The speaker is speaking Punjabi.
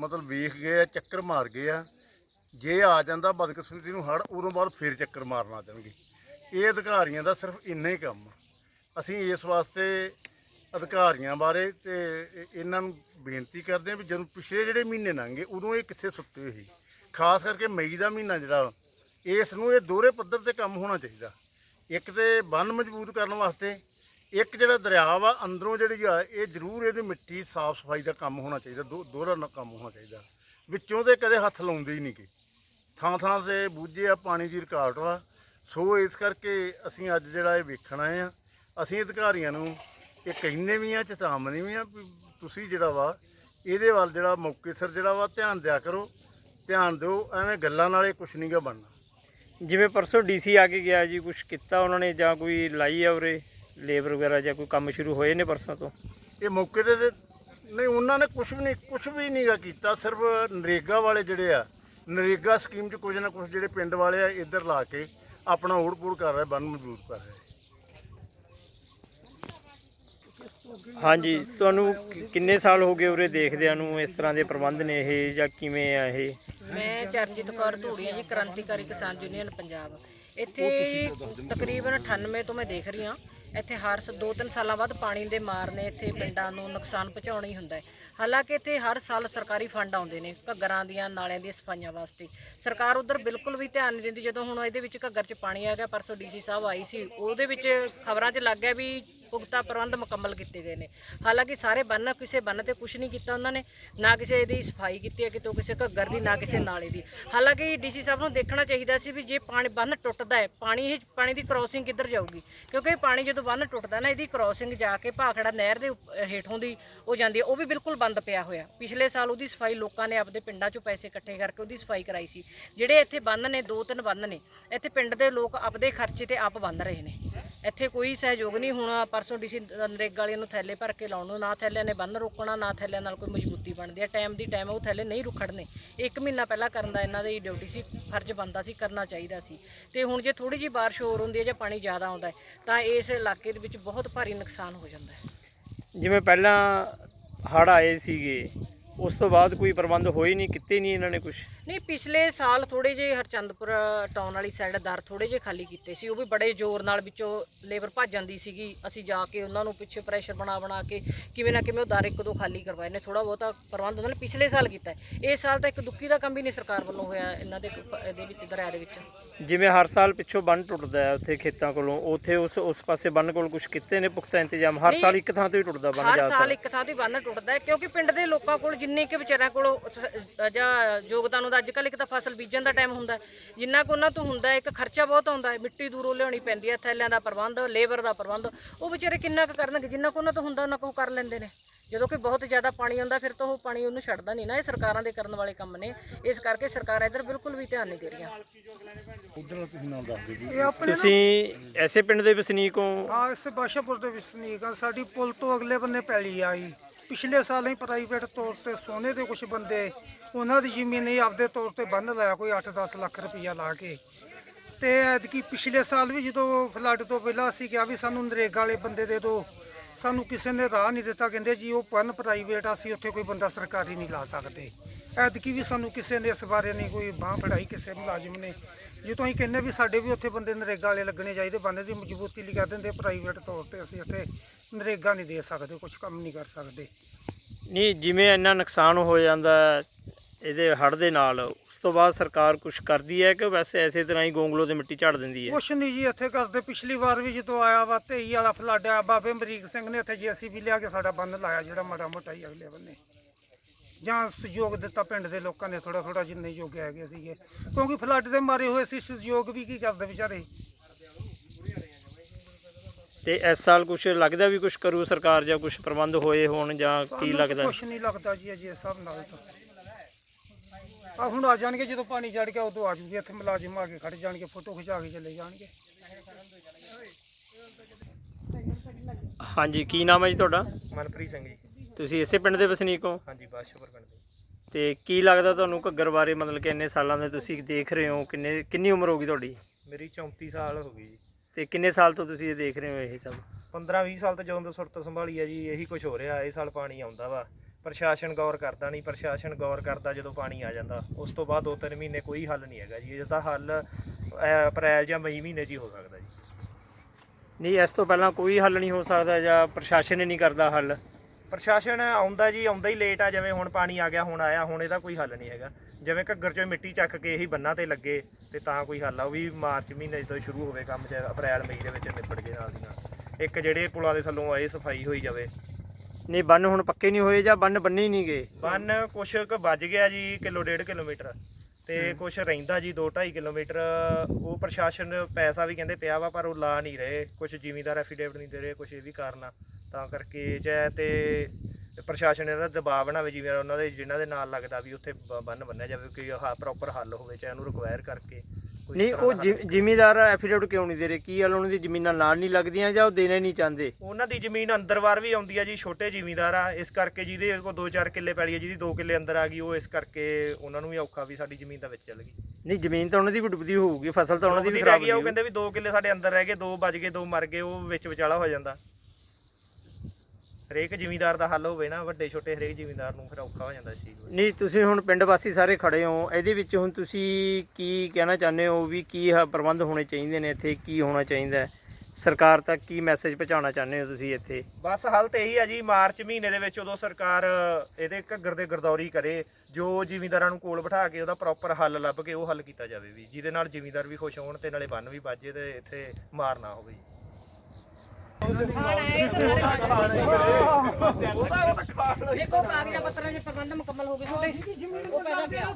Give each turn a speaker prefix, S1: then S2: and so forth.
S1: ਮਤਲਬ ਵੇਖ ਗਏ ਆ ਚੱਕਰ ਮਾਰ ਗਏ ਆ। ਜੇ ਆ ਜਾਂਦਾ ਬਦਕਿਸਮਤੀ ਨੂੰ ਹੜ ਉਦੋਂ ਬਾਅਦ ਫੇਰ ਚੱਕਰ ਮਾਰਨ ਆ ਜਾਣਗੇ। ਇਹ ਅਧਿਕਾਰੀਆਂ ਦਾ ਸਿਰਫ ਇੰਨਾ ਹੀ ਕੰਮ ਆ। ਅਸੀਂ ਇਸ ਵਾਸਤੇ ਅਧਿਕਾਰੀਆਂ ਬਾਰੇ ਤੇ ਇਹਨਾਂ ਨੂੰ ਬੇਨਤੀ ਕਰਦੇ ਹਾਂ ਵੀ ਜਦੋਂ ਪਿਛਲੇ ਜਿਹੜੇ ਮਹੀਨੇ ਲੰਘੇ ਉਦੋਂ ਇਹ ਕਿੱਥੇ ਸੁੱਤੇ ਸੀ। ਖਾਸ ਕਰਕੇ ਮਈ ਦਾ ਮਹੀਨਾ ਜਿਹੜਾ ਵਾ, ਇਸ ਨੂੰ ਇਹ ਦੋਹਰੇ ਪੱਧਰ ਤੇ ਕੰਮ ਹੋਣਾ ਚਾਹੀਦਾ। ਇੱਕ ਤੇ ਬੰਨ ਮਜ਼ਬੂਤ ਕਰਨ ਵਾਸਤੇ ਇੱਕ ਜਿਹੜਾ ਦਰਿਆ ਵਾ, ਅੰਦਰੋਂ ਜਿਹੜੀ ਆ, ਇਹ ਜ਼ਰੂਰ ਇਹਦੀ ਮਿੱਟੀ ਸਾਫ਼ ਸਫ਼ਾਈ ਦਾ ਕੰਮ ਹੋਣਾ ਚਾਹੀਦਾ, ਦੋ ਦੋਹਰਾ ਨਾ ਕੰਮ ਹੋਣਾ ਚਾਹੀਦਾ। ਵਿੱਚੋਂ ਤੇ ਕਦੇ ਹੱਥ ਲਾਉਂਦੇ ਹੀ ਨਹੀਂ ਗੇ। ਥਾਂ ਥਾਂ ਤੇ ਬੂਝੇ ਆ, ਪਾਣੀ ਦੀ ਰੁਕਾਵਟ ਵਾ। ਸੋ ਇਸ ਕਰਕੇ ਅਸੀਂ ਅੱਜ ਜਿਹੜਾ ਇਹ ਵੇਖਣ ਆਏ ਆ, ਅਸੀਂ ਅਧਿਕਾਰੀਆਂ ਨੂੰ ਇਹ ਕਹਿੰਦੇ ਵੀ ਆ, ਚੇਤਾਵਨੀ ਵੀ ਆ ਵੀ ਤੁਸੀਂ ਜਿਹੜਾ ਵਾ, ਇਹਦੇ ਵੱਲ ਜਿਹੜਾ ਮੌਕੇ ਸਿਰ ਜਿਹੜਾ ਵਾ, ਧਿਆਨ ਦਿਆ ਕਰੋ। ਧਿਆਨ ਦਿਓ, ਐਵੇਂ ਗੱਲਾਂ ਨਾਲੇ ਕੁਛ ਨਹੀਂ ਗਾ ਬਣਨਾ।
S2: ਜਿਵੇਂ ਪਰਸੋਂ ਡੀਸੀ ਆ ਕੇ ਗਿਆ ਜੀ ਕੁਝ ਕੀਤਾ ਉਹਨਾਂ ਨੇ ਜਾਂ ਕੋਈ ਲਾਈ ਆ ਉਰੇ? ਲੇਬਰ ਵਗੈਰਾ ਜਾਂ ਕੋਈ ਕੰਮ ਸ਼ੁਰੂ ਹੋਏ ਨੇ ਪਰਸੋਂ ਤੋਂ?
S1: ਇਹ ਮੌਕੇ ਤੇ ਤੇ ਨਹੀਂ ਉਹਨਾਂ ਨੇ ਕੁਝ ਵੀ ਨਹੀਂ ਕੁਝ ਵੀ ਨਹੀਂਗਾ ਕੀਤਾ ਸਿਰਫ ਨਰੇਗਾ ਵਾਲੇ ਜਿਹੜੇ ਆ ਨਰੇਗਾ ਸਕੀਮ 'ਚ ਕੁਝ ਨਾ ਕੁਝ ਜਿਹੜੇ ਪਿੰਡ ਵਾਲੇ ਆ ਇੱਧਰ ਲਾ ਕੇ ਆਪਣਾ ਓੜ ਪੂੜ ਕਰ ਰਹੇ ਬੰਨ ਮਜ਼ਬੂਤ ਕਰ ਰਹੇ।
S2: ਹਾਂਜੀ ਤੁਹਾਨੂੰ ਕਿ- ਕਿੰਨੇ ਸਾਲ ਹੋ ਗਏ ਉਰੇ ਦੇਖਦਿਆਂ ਨੂੰ ਇਸ ਤਰ੍ਹਾਂ ਦੇ ਪ੍ਰਬੰਧ ਨੇ ਇਹ ਜਾਂ ਕਿਵੇਂ ਆ ਇਹ?
S3: ਮੈਂ ਚਰਨਜੀਤ ਕੌਰ ਧੂੜੀਆਂ ਜੀ ਕ੍ਰਾਂਤੀਕਾਰੀ ਕਿਸਾਨ ਯੂਨੀਅਨ ਪੰਜਾਬ। ਇੱਥੇ ਤਕਰੀਬਨ 98 ਤੋਂ ਮੈਂ ਦੇਖ ਰਹੀ ਹਾਂ ਇੱਥੇ ਹਰ ਸ- ਦੋ ਤਿੰਨ ਸਾਲਾਂ ਬਾਅਦ ਪਾਣੀ ਦੇ ਮਾਰ ਨੇ, ਇੱਥੇ ਪਿੰਡਾਂ ਨੂੰ ਨੁਕਸਾਨ ਪਹੁੰਚਾਉਣਾ ਹੀ ਹੁੰਦਾ ਹੈ। ਹਾਲਾਂਕਿ ਇੱਥੇ ਹਰ ਸਾਲ ਸਰਕਾਰੀ ਫੰਡ ਆਉਂਦੇ ਨੇ ਘੱਗਰਾਂ ਦੀਆਂ, ਨਾਲਿਆਂ ਦੀਆਂ ਸਫਾਈਆਂ ਵਾਸਤੇ। ਸਰਕਾਰ ਉਧਰ ਬਿਲਕੁਲ ਵੀ ਧਿਆਨ ਨਹੀਂ ਦਿੰਦੀ, ਜਦੋਂ ਹੁਣ ਇਹਦੇ ਵਿੱਚ ਘੱਗਰ 'ਚ ਪਾਣੀ ਆ ਗਿਆ, ਪਰਸੋਂ ਡੀਸੀ ਸਾਹਿਬ ਆਈ ਸੀ, ਉਹਦੇ ਵਿੱਚ ਖਬਰਾਂ 'ਚ ਲੱਗ ਗਿਆ ਵੀ ਪੁਖਤਾ ਪ੍ਰਬੰਧ ਮੁਕੰਮਲ ਕੀਤੇ ਗਏ ਨੇ। ਹਾਲਾਂਕਿ ਸਾਰੇ ਬੰਨ, ਕਿਸੇ ਬੰਨ ਤੇ ਕੁਝ ਨਹੀਂ ਕੀਤਾ ਉਹਨਾਂ ਨੇ, ਨਾ ਕਿਸੇ ਦੀ ਸਫ਼ਾਈ ਕੀਤੀ ਹੈ ਕਿਤੋਂ ਕਿਸੇ ਘੱਗਰ ਦੀ, ਨਾ ਕਿਸੇ ਨਾਲੇ ਦੀ। ਹਾਲਾਂਕਿ ਡੀਸੀ ਸਾਹਿਬ ਨੂੰ ਦੇਖਣਾ ਚਾਹੀਦਾ ਸੀ ਵੀ ਜੇ ਪਾਣੀ, ਬੰਨ ਟੁੱਟਦਾ ਹੈ, ਪਾਣੀ ਇਹ ਪਾਣੀ ਦੀ ਕ੍ਰੋਸਿੰਗ ਕਿੱਧਰ ਜਾਊਗੀ? ਕਿਉਂਕਿ ਪਾਣੀ ਜਦੋਂ ਬੰਨ ਟੁੱਟਦਾ ਨਾ, ਇਹਦੀ ਕ੍ਰੋਸਿੰਗ ਜਾ ਕੇ ਭਾਖੜਾ ਨਹਿਰ ਦੇ ਹੇਠੋਂ ਦੀ ਉਹ ਜਾਂਦੀ ਹੈ, ਉਹ ਵੀ ਬਿਲਕੁਲ ਬੰਦ ਪਿਆ ਹੋਇਆ। ਪਿਛਲੇ ਸਾਲ ਉਹਦੀ ਸਫ਼ਾਈ ਲੋਕਾਂ ਨੇ ਆਪਦੇ ਪਿੰਡਾਂ 'ਚੋਂ ਪੈਸੇ ਇਕੱਠੇ ਕਰਕੇ ਉਹਦੀ ਸਫ਼ਾਈ ਕਰਾਈ ਸੀ। ਜਿਹੜੇ ਇੱਥੇ ਬੰਨ ਨੇ, ਦੋ ਤਿੰਨ ਬੰਨ ਨੇ, ਇੱਥੇ ਪਿੰਡ ਦੇ ਲੋਕ ਆਪਦੇ ਖਰਚੇ ਤੇ ਆਪ ਬੰਨ ਰਹੇ ਨੇ। ਇੱਥੇ ਕੋਈ ਸਹਿਯੋਗ ਨਹੀਂ ਹੋਣਾ ਪਰਸੋਂ ਡੀਸੀ ਨਰੇਗਾ ਵਾਲਿਆਂ ਨੂੰ ਥੈਲੇ ਭਰ ਕੇ ਲਾਉਣ ਨੂੰ, ਨਾ ਥੈਲਿਆਂ ਨੇ ਬੰਨ ਰੋਕਣਾ, ਨਾ ਥੈਲਿਆਂ ਨਾਲ ਕੋਈ ਮਜ਼ਬੂਤੀ ਬਣਦੀ ਹੈ ਟਾਈਮ ਦੀ ਟਾਈਮ ਉਹ ਥੈਲੇ ਨਹੀਂ ਰੁਖੜਨੇ। ਇੱਕ ਮਹੀਨਾ ਪਹਿਲਾਂ ਕਰਨ ਦਾ ਇਹਨਾਂ ਦੀ ਡਿਊਟੀ ਸੀ, ਫਰਜ਼ ਬਣਦਾ ਸੀ, ਕਰਨਾ ਚਾਹੀਦਾ ਸੀ। ਤੇ ਹੁਣ ਜੇ ਥੋੜੀ ਜਿਹੀ ਬਾਰਿਸ਼ ਹੋਰ ਹੁੰਦੀ ਹੈ ਜਾਂ ਪਾਣੀ ਜ਼ਿਆਦਾ ਆਉਂਦਾ ਹੈ, ਤਾਂ ਇਸ ਇਲਾਕੇ ਦੇ ਵਿੱਚ ਬਹੁਤ ਭਾਰੀ ਨੁਕਸਾਨ ਹੋ ਜਾਂਦਾ ਹੈ।
S2: ਜਿਵੇਂ ਪਹਿਲਾਂ ਹੜ ਆਏ ਸੀਗੇ ਉਸ ਤੋਂ ਬਾਅਦ ਕੋਈ ਪ੍ਰਬੰਧ ਹੋਏ ਨਹੀਂ ਕੀਤੇ ਨਹੀਂ ਇਹਨਾਂ ਨੇ ਕੁਝ
S3: ਨਹੀਂ ਪਿਛਲੇ ਸਾਲ ਥੋੜੇ ਜਿਹੇ ਹਰਚੰਦਪੁਰ ਟਾਊਨ ਵਾਲੀ ਸਾਈਡ ਦਰ ਥੋੜੇ ਜਿਹੇ ਖਾਲੀ ਕੀਤੇ ਸੀ। ਉਹ ਵੀ ਬੜੇ ਜ਼ੋਰ ਨਾਲ ਵਿੱਚੋਂ ਲੇਬਰ ਭੱਜ ਜਾਂਦੀ ਸੀਗੀ। ਅਸੀਂ ਜਾ ਕੇ ਉਹਨਾਂ ਨੂੰ ਪਿੱਛੇ ਪ੍ਰੈਸ਼ਰ ਬਣਾ ਬਣਾ ਕੇ ਕਿਵੇਂ ਨਾ ਕਿਵੇਂ ਉਹ ਦਰ ਇੱਕ ਦੋ ਖਾਲੀ ਕਰਵਾਏ ਨੇ। ਥੋੜਾ ਬਹੁਤਾ ਪ੍ਰਬੰਧ ਉਹਨਾਂ ਨੇ ਪਿਛਲੇ ਸਾਲ ਕੀਤਾ ਹੈ। ਇਸ ਸਾਲ ਤਾਂ ਇੱਕ ਦੁੱਕੀ ਦਾ ਕੰਮ ਵੀ ਨਹੀਂ ਸਰਕਾਰ ਵੱਲੋਂ ਹੋਇਆ ਇਹਨਾਂ ਦੇ ਇਹਦੇ ਵਿੱਚ ਦਰਿਆ ਦੇ ਵਿੱਚ।
S2: ਜਿਵੇਂ ਹਰ ਸਾਲ ਪਿੱਛੋਂ ਬੰਨ ਟੁੱਟਦਾ ਹੈ ਉੱਥੇ ਖੇਤਾਂ ਕੋਲੋਂ ਉੱਥੇ ਉਸ ਉਸ ਪਾਸੇ ਬੰਨ ਕੋਲ ਕੁਝ ਕੀਤੇ ਨੇ ਪੁਖਤਾ ਇੰਤਜ਼ਾਮ? ਹਰ ਸਾਲ ਇੱਕ ਥਾਂ ਤੋਂ ਹੀ ਟੁੱਟਦਾ ਬੰਨ
S3: ਹਰ ਸਾਲ ਇੱਕ ਥਾਂ ਤੇ ਬੰਨ ਟੁੱਟਦਾ ਹੈ ਕਿਉਂਕਿ ਪਿੰਡ ਦੇ ਲੋਕਾਂ ਕੋਲ ਜਿੰਨੇ ਕਿ ਵਿਚਾਰਿਆਂ ਕੋਲ ਜਾਂ ਯੋਗਦਾਨ ਹੁੰਦਾ ਅੱਜ ਕੱਲ ਇੱਕ ਤਾਂ ਫਸਲ ਬੀਜਣ ਦਾ ਟਾਈਮ ਹੁੰਦਾ ਜਿੰਨਾ ਕੁ ਉਹਨਾਂ ਤੋਂ ਹੁੰਦਾ ਇੱਕ ਖਰਚਾ ਬਹੁਤ ਆਉਂਦਾ ਹੈ ਮਿੱਟੀ ਦੂਰੋਂ ਲਿਆਉਣੀ ਪੈਂਦੀ ਹੈ ਥੈਲਿਆਂ ਦਾ ਪ੍ਰਬੰਧ ਲੇਬਰ ਦਾ ਪ੍ਰਬੰਧ ਉਹ ਵਿਚਾਰੇ ਕਿੰਨਾ ਕੁ ਕਰਨਗੇ ਜਿੰਨਾ ਕੁ ਉਹਨਾਂ ਤੋਂ ਹੁੰਦਾ ਉਹਨਾਂ ਕੁ ਕਰ ਲੈਂਦੇ ਨੇ। ਜਦੋਂ ਕਿ ਬਹੁਤ ਜ਼ਿਆਦਾ ਪਾਣੀ ਆਉਂਦਾ ਫਿਰ ਤਾਂ ਉਹ ਪਾਣੀ ਉਹਨੂੰ ਛੱਡਦਾ ਨਹੀਂ ਨਾ ਇਹ ਸਰਕਾਰਾਂ ਦੇ ਕਰਨ ਵਾਲੇ ਕੰਮ ਨੇ ਇਸ ਕਰਕੇ ਸਰਕਾਰ ਇਧਰ ਬਿਲਕੁਲ ਵੀ ਧਿਆਨ ਨਹੀਂ ਦੇ ਰਹੀਆਂ।
S1: ਤੁਸੀਂ
S2: ਐਸੇ ਪਿੰਡ ਦੇ ਵਸਨੀਕ ਹੋ?
S4: ਹਾਂ ਇਸ ਬਾਸ਼ਾਪੁਰ ਦੇ ਵਸਨੀਕ ਆ ਸਾਡੀ ਪੁਲ ਤੋਂ ਅਗਲੇ ਬੰਨੇ ਪੈਲੀ ਆਈ। ਪਿਛਲੇ ਸਾਲ ਹੀ ਪ੍ਰਾਈਵੇਟ ਤੌਰ ਤੇ ਸੋਨੇ ਦੇ ਕੁਝ ਬੰਦੇ ਉਹਨਾਂ ਦੀ ਜ਼ਮੀਨ ਹੀ ਆਪਦੇ ਤੌਰ ਤੇ ਬੰਨ ਲਾਇਆ ਕੋਈ 8-10 ਲੱਖ ਰੁਪਈਆ ਲਾ ਕੇ। ਤੇ ਐਤਕੀ ਪਿਛਲੇ ਸਾਲ ਵੀ ਜਦੋਂ ਫਲੱਡ ਤੋਂ ਪਹਿਲਾਂ ਅਸੀਂ ਕਿਹਾ ਵੀ ਸਾਨੂੰ ਨਰੇਗਾ ਵਾਲੇ ਬੰਦੇ ਦੇ ਦਿਓ, ਸਾਨੂੰ ਕਿਸੇ ਨੇ ਰਾਹ ਨਹੀਂ ਦਿੱਤਾ, ਕਹਿੰਦੇ ਜੀ ਉਹ ਬੰਨ ਪ੍ਰਾਈਵੇਟ ਆ, ਅਸੀਂ ਉੱਥੇ ਕੋਈ ਬੰਦਾ ਸਰਕਾਰੀ ਨਹੀਂ ਲਾ ਸਕਦੇ। ਐਤਕੀ ਵੀ ਸਾਨੂੰ ਕਿਸੇ ਨੇ ਇਸ ਬਾਰੇ ਨਹੀਂ ਕੋਈ ਬਾਹ ਫੜਾਈ, ਕਿਸੇ ਮੁਲਾਜ਼ਮ ਨੇ ਜਦੋਂ ਅਸੀਂ ਕਹਿੰਦੇ ਵੀ ਸਾਡੇ ਵੀ ਉੱਥੇ ਬੰਦੇ ਨਰੇਗਾ ਵਾਲੇ ਲੱਗਣੇ ਚਾਹੀਦੇ ਬੰਦੇ ਦੀ ਮਜ਼ਬੂਤੀ ਲਈ ਕਰ ਦਿੰਦੇ ਪ੍ਰਾਈਵੇਟ ਤੌਰ ਤੇ ਅਸੀਂ ਉੱਥੇ ਨਰੇਗਾ ਨਹੀਂ ਦੇ ਸਕਦੇ ਕੁਝ ਕੰਮ ਨਹੀਂ ਕਰ ਸਕਦੇ।
S2: ਨਹੀਂ ਜਿਵੇਂ ਇੰਨਾ ਨੁਕਸਾਨ ਹੋ ਜਾਂਦਾ ਇਹਦੇ ਹੜ ਦੇ ਨਾਲ ਉਸ ਤੋਂ ਬਾਅਦ ਸਰਕਾਰ ਕੁਝ ਕਰਦੀ ਹੈ ਕਿ ਵੈਸੇ ਐਸੇ ਤਰ੍ਹਾਂ ਹੀ ਗੋਂਗਲੋ ਤੇ ਮਿੱਟੀ ਝਾੜ ਦਿੰਦੀ ਹੈ?
S4: ਕੁਛ ਨਹੀਂ ਜੀ ਇੱਥੇ ਕਰਦੇ ਪਿਛਲੀ ਵਾਰ ਵੀ ਜਦੋਂ ਆਇਆ ਵਾ 23 ਵਾਲਾ ਫਲੱਡ ਬਾਬੇ ਅਮਰੀਕ ਸਿੰਘ ਨੇ ਇੱਥੇ ਜੀ ਅਸੀਂ ਵੀ ਲਿਆ ਕੇ ਸਾਡਾ ਬੰਨ ਲਾਇਆ ਜਿਹੜਾ ਮਾੜਾ ਮੋਟਾ ਹੀ ਅਗਲੇ ਬੰਨੇ। ਜਾਂ ਸਹਿਯੋਗ ਦਿੱਤਾ ਪਿੰਡ ਦੇ ਲੋਕਾਂ ਨੇ ਥੋੜਾ ਥੋੜਾ ਜਿੰਨੇ ਯੋਗ ਹੈਗੇ ਸੀਗੇ। ਕਿਉਂਕਿ ਫਲੱਡ ਦੇ ਮਾਰੇ ਹੋਏ ਸੀ ਸਹਿਯੋਗ ਵੀ ਕੀ ਕਰਦੇ ਵਿਚਾਰੇ?
S2: ਤੇ ਇਸ ਸਾਲ ਕੁਝ ਲੱਗਦਾ ਵੀ ਕੁਝ ਕਰੂ ਸਰਕਾਰ ਜਾਂ ਕੁਝ ਪ੍ਰਬੰਧ ਹੋਏ ਹੋਣ ਜਾਂ ਕੀ ਲੱਗਦਾ?
S4: ਕੁਝ ਨਹੀਂ ਲੱਗਦਾ ਜੀ ਅਜੇ ਸਭ ਨਾਲ ਤਾਂ। ਆ ਹੁਣ ਆ ਜਾਣਗੇ ਜਦੋਂ ਪਾਣੀ ਚੜ ਗਿਆ ਉਦੋਂ ਆ ਜੂਗੇ ਇੱਥੇ ਮੁਲਾਜ਼ਮ ਆ ਕੇ ਖੜ ਜਾਣਗੇ ਫੋਟੋ ਖਿਚਾ ਕੇ ਚਲੇ ਜਾਣਗੇ।
S2: ਹਾਂਜੀ ਕੀ ਨਾਮ ਹੈ ਜੀ ਤੁਹਾਡਾ?
S5: ਮਨਪ੍ਰੀਤ ਸਿੰਘ ਜੀ।
S2: ਤੁਸੀਂ ਇਸੇ ਪਿੰਡ ਦੇ ਵਸਨੀਕ ਹੋ?
S5: ਹਾਂਜੀ ਬਾਦਸ਼ਾਹਪੁਰ ਪਿੰਡ ਦੇ
S2: ਤੇ ਕੀ ਲੱਗਦਾ ਤੁਹਾਨੂੰ ਘੱਗਰ ਬਾਰੇ ਮਤਲਬ ਕਿ ਇੰਨੇ ਸਾਲਾਂ ਦੇ ਤੁਸੀਂ ਦੇਖ ਰਹੇ ਹੋ ਕਿੰਨੇ ਕਿੰਨੀ ਉਮਰ ਹੋ ਗਈ ਤੁਹਾਡੀ?
S5: ਮੇਰੀ 34 ਸਾਲ ਹੋ ਗਈ ਜੀ।
S2: ਤੇ ਕਿੰਨੇ ਸਾਲ ਤੋਂ ਤੁਸੀਂ ਇਹ ਦੇਖ ਰਹੇ ਹੋ ਇਹ ਸਭ?
S5: 15 20 ਸਾਲ ਤੋਂ ਜਦੋਂ ਤੋਂ ਸੁਰਤ ਸੰਭਾਲੀ ਆ ਜੀ ਇਹੀ ਕੁਝ ਹੋ ਰਿਹਾ ਇਹ ਸਾਲ ਪਾਣੀ ਆਉਂਦਾ ਵਾ। ਪ੍ਰਸ਼ਾਸਨ ਗੌਰ ਕਰਦਾ ਨਹੀਂ ਪ੍ਰਸ਼ਾਸਨ ਗੌਰ ਕਰਦਾ ਜਦੋਂ ਪਾਣੀ ਆ ਜਾਂਦਾ। ਉਸ ਤੋਂ ਬਾਅਦ ਦੋ ਤਿੰਨ ਮਹੀਨੇ ਕੋਈ ਹੱਲ ਨਹੀਂ ਹੈਗਾ ਜੀ ਇਸ ਦਾ ਹੱਲ ਅਪ੍ਰੈਲ ਜਾਂ ਮਈ ਮਹੀਨੇ 'ਚ ਹੀ ਹੋ ਸਕਦਾ ਜੀ।
S2: ਨਹੀਂ ਇਸ ਤੋਂ ਪਹਿਲਾਂ ਕੋਈ ਹੱਲ ਨਹੀਂ ਹੋ ਸਕਦਾ ਜਾਂ ਪ੍ਰਸ਼ਾਸਨ ਹੀ ਨਹੀਂ ਕਰਦਾ ਹੱਲ?
S5: ਪ੍ਰਸ਼ਾਸਨ ਆਉਂਦਾ ਜੀ ਆਉਂਦਾ ਹੀ ਲੇਟ ਆ ਜਿਵੇਂ ਹੁਣ ਪਾਣੀ ਆ ਗਿਆ ਹੁਣ ਆਇਆ ਹੁਣ ਇਹਦਾ ਕੋਈ ਹੱਲ ਨਹੀਂ ਹੈਗਾ। ਜਿਵੇਂ ਘੱਗਰ ਚੋਂ ਮਿੱਟੀ ਚੱਕ ਕੇ ਇਹੀ ਬੰਨਾਂ ਤੇ ਲੱਗੇ ਤੇ ਤਾਂ ਕੋਈ ਹੱਲ ਆ ਉਹ ਵੀ ਮਾਰਚ ਮਹੀਨੇ ਤੋਂ ਸ਼ੁਰੂ ਹੋਵੇ ਕੰਮ ਚ ਅਪ੍ਰੈਲ ਮਈ ਦੇ ਵਿੱਚ ਨਿਬੜ ਜੇ ਨਾਲ ਦੀ ਨਾਲ। ਇੱਕ ਜਿਹੜੇ ਪੁਲਾਂ ਦੇ ਥੱਲੋਂ ਆਏ ਸਫ਼ਾਈ ਹੋਈ ਜਾਵੇ।
S2: ਨਹੀਂ ਬੰਨ ਹੁਣ ਪੱਕੇ ਨਹੀਂ ਹੋਏ ਜਾਂ ਬੰਨ ਬੰਨੇ ਨਹੀਂ ਗਏ?
S5: ਬੰਨ ਕੁਛ ਕੁ ਵੱਜ ਗਿਆ ਜੀ ਕਿਲੋ ਡੇਢ ਕਿਲੋਮੀਟਰ। ਤੇ ਕੁਛ ਰਹਿੰਦਾ ਜੀ 2.5 ਕਿਲੋਮੀਟਰ। ਉਹ ਪ੍ਰਸ਼ਾਸਨ ਪੈਸਾ ਵੀ ਕਹਿੰਦੇ ਪਿਆ ਵਾ ਪਰ ਉਹ ਲਾ ਨਹੀਂ ਰਹੇ। ਕੁਛ ਜ਼ਿਮੀਂਦਾਰ ਐਫੀਡੇਵਿਟ ਨਹੀਂ ਦੇ ਰਹੇ ਕੁਛ ਇਹ ਵੀ ਕਾਰਨ ਆ। ਤਾਂ ਕਰਕੇ ਚਾਹੇ ਤੇ ਪ੍ਰਸ਼ਾਸਨ ਇਹਦਾ ਦਬਾਅ ਬਣਾਵੇ ਜਿਵੇਂ ਉਹਨਾਂ ਦੇ ਜਿਨ੍ਹਾਂ ਦੇ ਨਾਲ ਲੱਗਦਾ ਵੀ ਉੱਥੇ ਬ- ਬੰਨ ਬੰਨਿਆ ਜਾਵੇ ਕੋਈ ਪ੍ਰੋਪਰ ਹੱਲ ਹੋਵੇ ਚਾਹੇ ਉਹਨੂੰ ਰਿਕੁਆਇਰ ਕਰਕੇ ਕੋਈ
S2: ਨਹੀਂ ਉਹ
S5: ਦਾ
S2: ਜ਼ਿ- ਜ਼ਿਮੀਂਦਾਰ ਐਫੀਡੇਵਿਟ ਕਿਉਂ ਨਹੀਂ ਦੇ ਰਹੇ? ਕੀ ਗੱਲ ਉਹਨਾਂ ਦੀ ਜ਼ਮੀਨਾਂ ਨਾਲ ਨਹੀਂ ਲੱਗਦੀਆਂ ਜਾਂ ਉਹ ਦੇਣਾ ਹੀ ਨਹੀਂ ਚਾਹੁੰਦੇ?
S5: ਉਹਨਾਂ ਦੀ ਜ਼ਮੀਨ ਅੰਦਰਵਾਰ ਵੀ ਆਉਂਦੀ ਆ ਜੀ ਛੋਟੇ ਜ਼ਿਮੀਂਦਾਰ ਆ ਇਸ ਕਰਕੇ ਜਿਹਦੇ ਕੋਲ 2-4 ਕਿੱਲੇ ਪੈਲੀ ਆ ਜਿਹਦੀ 2 ਕਿੱਲੇ ਅੰਦਰ ਆ ਗਈ ਉਹ ਇਸ ਕਰਕੇ ਉਹਨਾਂ ਨੂੰ ਵੀ ਔਖਾ ਵੀ ਸਾਡੀ ਜ਼ਮੀਨ ਤਾਂ ਵਿੱਚ ਚਲ ਗਈ।
S2: ਨਹੀਂ ਜ਼ਮੀਨ ਤਾਂ ਉਹਨਾਂ ਦੀ ਵੀ ਡੁੱਬਦੀ ਹੋਊਗੀ ਫਸਲ ਤਾਂ ਉਹਨਾਂ ਦੀ ਵੀ
S5: ਰਹਿ
S2: ਖਰਾਬ
S5: ਗਈ ਆ, ਉਹ
S2: ਹੋਊਗੀ।
S5: ਕਹਿੰਦੇ ਵੀ 2 ਕਿੱਲੇ ਸਾਡੇ ਅੰਦਰ ਰਹਿ ਗਏ 2 ਬਚ ਗਏ 2 ਮਰ ਗਏ ਉਹ ਵਿੱਚ ਵਿਚਾਲਾ ਹੋ ਜਾਂਦਾ। ਹਰੇਕ ਜ਼ਿਮੀਂਦਾਰ ਦਾ ਹੱਲ ਹੋਵੇ ਨਾ ਵੱਡੇ ਛੋਟੇ ਹਰੇਕ ਜ਼ਿਮੀਂਦਾਰ ਨੂੰ ਫਿਰ ਔਖਾ ਹੋ ਜਾਂਦਾ ਨੂੰ
S2: ਨਹੀਂ ਤੁਸੀਂ ਹੁਣ ਪਿੰਡ ਵਾਸੀ ਸਾਰੇ ਖੜੇ ਹੋ ਇਹਦੇ ਵਿੱਚ ਹੁਣ ਤੁਸੀਂ ਕੀ ਕਹਿਣਾ ਚਾਹੁੰਦੇ ਹੋ ਵੀ ਕੀ ਹ- ਪ੍ਰਬੰਧ ਹੋਣੇ ਚਾਹੀਦੇ ਨੇ ਇੱਥੇ ਕੀ ਹੋਣਾ ਚਾਹੀਦਾ ਹੈ? ਸਰਕਾਰ ਤੱਕ ਕੀ ਮੈਸੇਜ ਪਹੁੰਚਾਉਣਾ ਚਾਹੁੰਦੇ ਹੋ ਤੁਸੀਂ ਇੱਥੇ?
S5: ਬਸ ਹੱਲ ਤੇ ਇਹੀ ਆ ਜੀ ਮਾਰਚ ਮਹੀਨੇ ਦੇ ਵਿੱਚ ਉਦੋਂ ਸਰਕਾਰ ਇਹਦੇ ਘੱਗਰ ਦੇ ਗਰਦੌਰੀ ਕਰੇ ਜੋ ਜ਼ਿਮੀਂਦਾਰਾਂ ਨੂੰ ਕੋਲ ਬਿਠਾ ਕੇ ਉਹਦਾ ਪ੍ਰੋਪਰ ਹੱਲ ਲੱਭ ਕੇ ਉਹ ਹੱਲ ਕੀਤਾ ਜਾਵੇ ਵੀ ਜਿਹਦੇ ਨਾਲ ਜ਼ਿਮੀਂਦਾਰ ਵੀ ਖੁਸ਼ ਹੋਣ ਤੇ ਨਾਲੇ ਬੰਨ ਵੀ ਬਾਜੇ ਤੇ ਇੱਥੇ ਮਾਰ ਨਾ ਹੋਵੇ ਜੀ।
S3: ਦੇਖੋ ਕਾਗਜ਼ਾਂ ਪੱਤਰਾਂ ਦੇ ਪ੍ਰਬੰਧ ਮੁਕੰਮਲ ਹੋ ਗਏ ਤੁਹਾਡੇ। ਉਹ ਪਹਿਲਾਂ ਗਿਆ